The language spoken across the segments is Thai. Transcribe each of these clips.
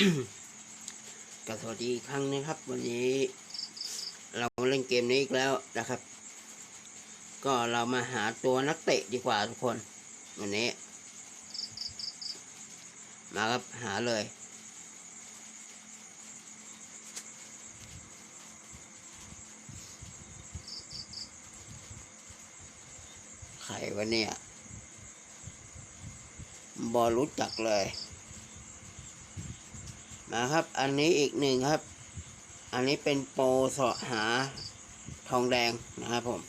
ก็สวัสดีอีกครั้งนะครับ วันนี้ เรามาเล่นเกมนี้อีกแล้วนะครับ ก็เรามาหาตัวนักเตะดีกว่าทุกคน วันนี้ มาครับหาเลย ใครวะเนี่ยบอรู้จักเลย มาครับ อันนี้อีกหนึ่งครับ อันนี้เป็นโปรเสาะหาทองแดงนะครับผม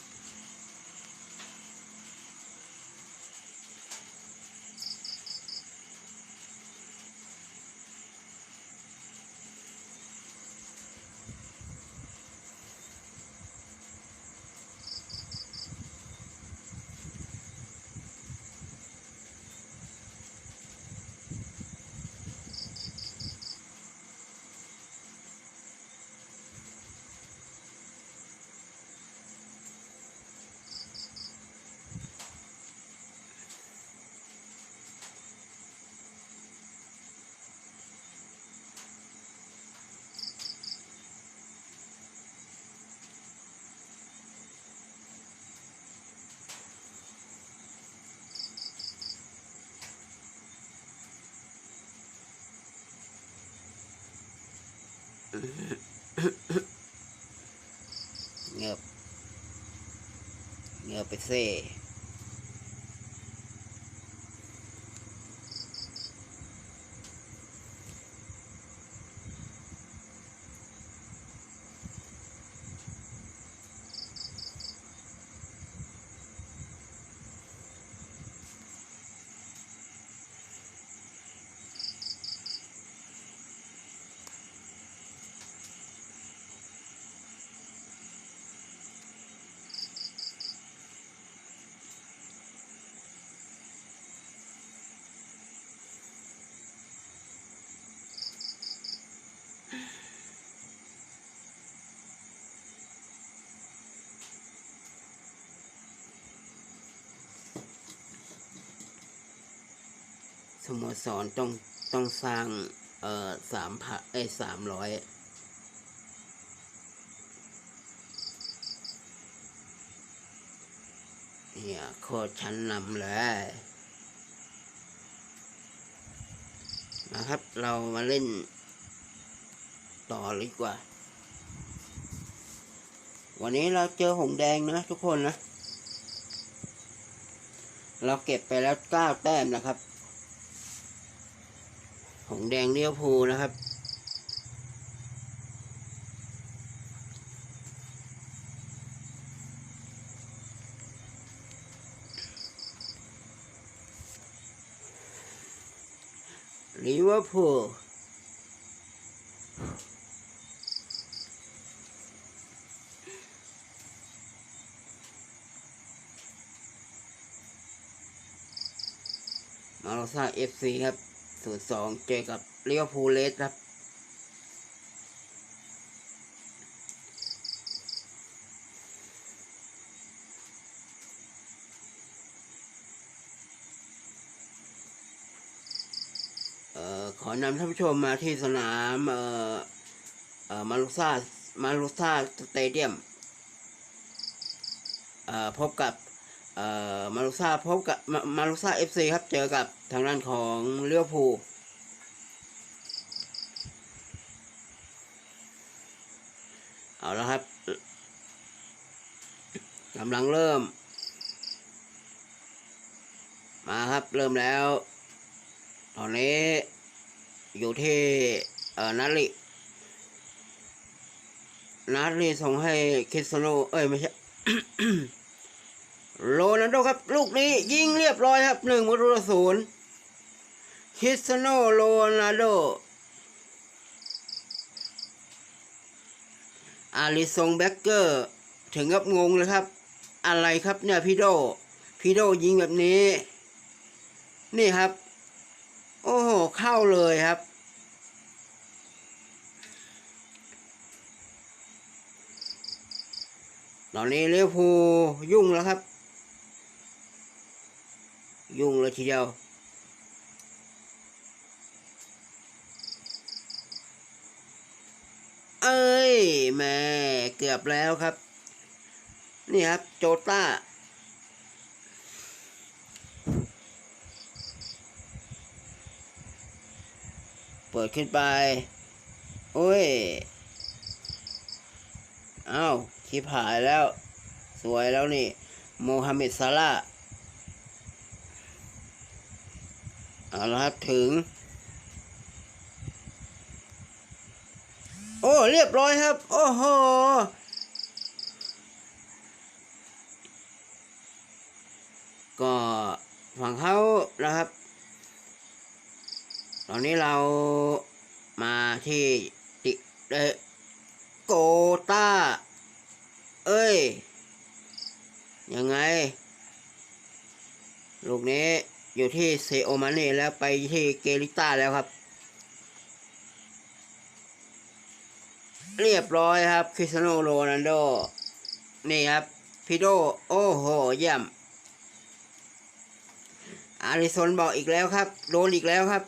เงือ สโมสรต้องต้องสร้าง เอ่อสามพันเอ้สามร้อยเนี่ยโคตรชั้นนำเลยนะครับ เรามาเล่น ต่อเลยกว่า วันนี้เราเจอหงแดงนะ ทุกคนนะ เราเก็บไปแล้วเก้าแต้มนะครับ หงแดงเลี้ยวภูนะครับ ลิเวอร์พูลมาโลซาเอฟซีครับ สูตรสองเจอกับเลี้ยวภูเลสครับ เอ่อ ขอนำท่านผู้ชมมาที่สนาม เอ่อ เอ่อ มารุซ่า มารุซ่าสเตเดียม เอ่อ พบกับ เอ่อมารุซาพบกับมามารุซาเอฟซีครับ เจอกับทางด้านของเลี้ยวภูเอาแล้วครับกำลังเริ่ม มาครับเริ่มแล้ว ตอนนี้อยู่ที่เอ่อนารินาริส่งให้คิสโนเอ้ย ไม่ใช่ โรนัลโดครับ ลูกนี้ยิงเรียบร้อยครับหนึ่งประตูต่อศูนย์คริสเตยโนโรนัลโดอาริซงแบ็กเกอร์ ถึงกับงงเลยครับ อะไรครับเนี่ยพี่โดพี่โดยิงแบบนี้ นี่ครับ โอ้โห เข้าเลยครับตอนนี้เลี้ยวภูยุ่งแล้วครับ ยุ่งเลยทีเดียว เอ้ยแม่เกือบแล้วครับ นี่ครับ โจต้า เปิดขึ้นไป โอ้ย อ้าวชิบหายแล้ว สวยแล้วนี่ โมฮัมเหม็ดซาร่าห์ เอาละครับถึง โอ้เรียบร้อยครับ โอ้โหก็ฝั่งเขานะครับ ตอนนี้เรามาที่ติเดโกตาเอ้ย ยังไง ลูกนี้ อยู่ที่เซโอมาเน่แล้วไปที่เกลิต้าแล้วครับ เรียบร้อยครับคริสโนโรนัลโด นี่ครับพิโด โอ้โหเยี่ยมอาริสนบอกอีกแล้วครับ โดนอีกแล้วครับ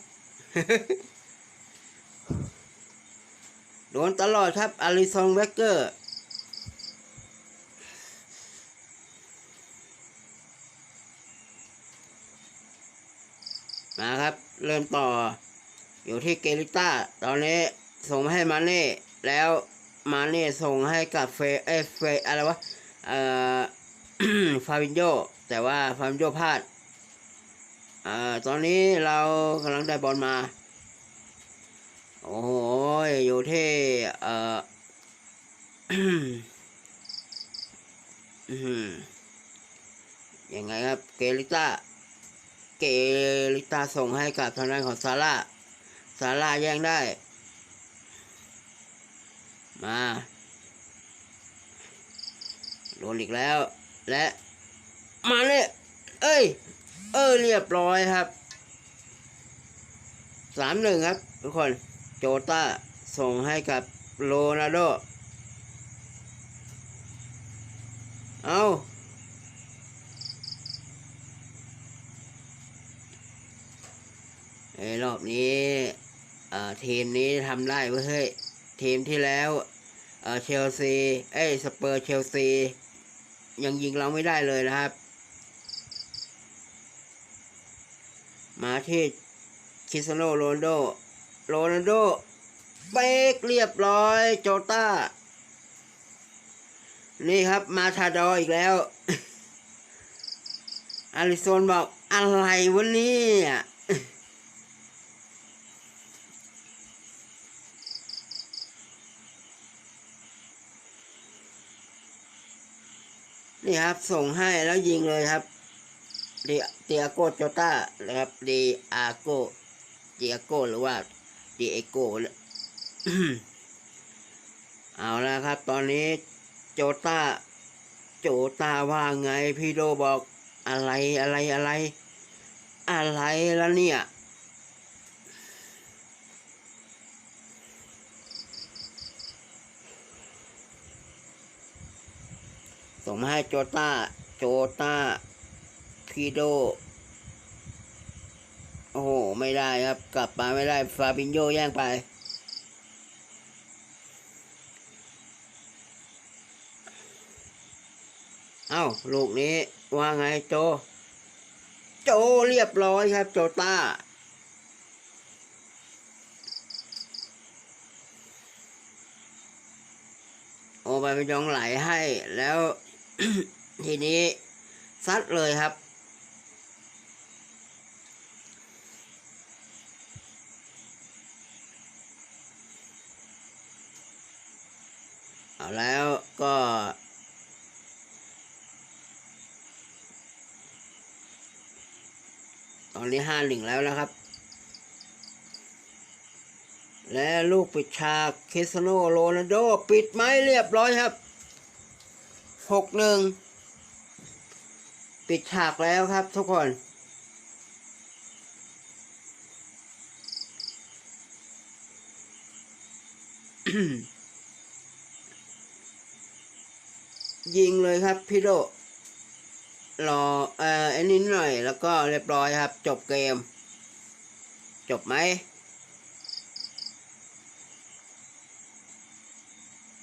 โดนตลอดครับอาริสันเวกเกอร์ มาครับ เริ่มต่อ อยู่ที่เกลิต้า ตอนนี้ส่งให้มาเน่แล้วมาเน่ส่งให้กับเฟเอเฟอะไรวะเอ่อฟาบินโยแต่ว่าฟาบินโยพลาดเอ่อตอนนี้เรากำลังได้บอลมา โอ้โหอยู่ที่เอ่ออื้อหือยังไงครับเกลิต้า เกลิตาส่งให้กับทางด้านของซาร่าซาร่าแย่งได้ มาโดนอีกแล้ว และ มาเลยเอ้ย เออเรียบร้อยครับสามหนึ่งครับ ทุกคนโจต้าส่งให้กับโรนัลโด เอาไอ้รอบนี้เอ่อ ทีมนี้ทำได้เว้ยเฮ้ยทีมที่แล้วเออเชลซีเอ้สเปอร์เชลซียังยิงเราไม่ได้เลยนะครับ มาที่คริสโนโรนโดโรนัลโดเบรกเรียบร้อยโจต้า นี่ครับมาทาดออีกแล้วอาริโซนบอกอะไรวะเนี่ย นี่ครับ ส่งให้แล้วยิงเลยครับเดียเตียโกโจต้านะครับเดีอาโกเดียโกหรือว่าเดีเอโกเอาล้วครับ ตอนนี้โจต้า โจต้าว่าไงพี่โดบอกอะไรอะไรอะไร อะไรแล้วเนี่ย ส่งมาให้โจต้า โจต้าพีโด โอ้โห ไม่ได้ครับ กลับมาไม่ได้ ฟาบินโยแย่งไปเอ้าลูกนี้ว่าไงโจ โจเรียบร้อยครับ โจต้า โอไปไปยองไหลให้แล้ว ทีนี้ซัดเลยครับเอาแล้วก็ตอนนี้ห้าหนึ่งแล้วนะครับ และลูกปิดฉากเคสโนโรนัลโด ปิดไม้เรียบร้อยครับ หกหนึ่งปิดฉากแล้วครับทุกคน ยิงเลยครับพี่โดรอเอ่ออันนี้หน่อยแล้วก็เรียบร้อยครับ จบเกม จบไหม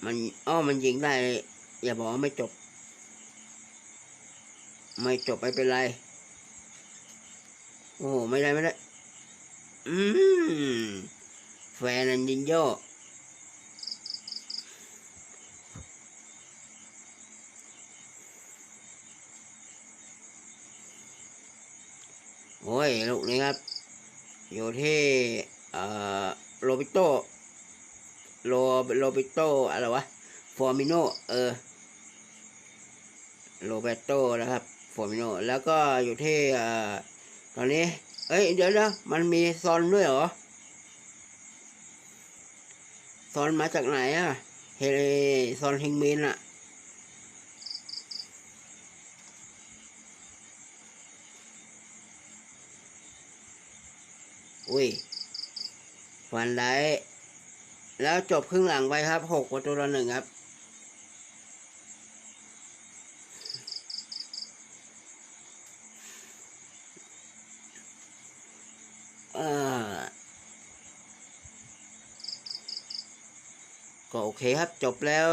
มันอ้อมันยิงได้ อย่าบอกว่าไม่จบ ไม่จบไม่เป็นไร โอ้ไม่ได้ไม่ได้ อืมแฟนนันยินโยโอ้ยลูกนี้ครับ อยู่ที่เอ่อโรบิโตโรโรบิโตอะไรวะ ฟอร์มิโน เออ โรเบโตนะครับ ฟอร์มิโนแล้วก็อยู่ที่ตอนนี้ เอ้ย เดี๋ยวนะมันมีซอนด้วยเหรอ ซอนมาจากไหนอะเฮลซอนเฮงมินอะอุ้ยวันไดแล้วจบครึ่งหลังไปครับหกประตูต่อหนึ่งครับ เอ่อ ก็โอเคครับจบแล้ว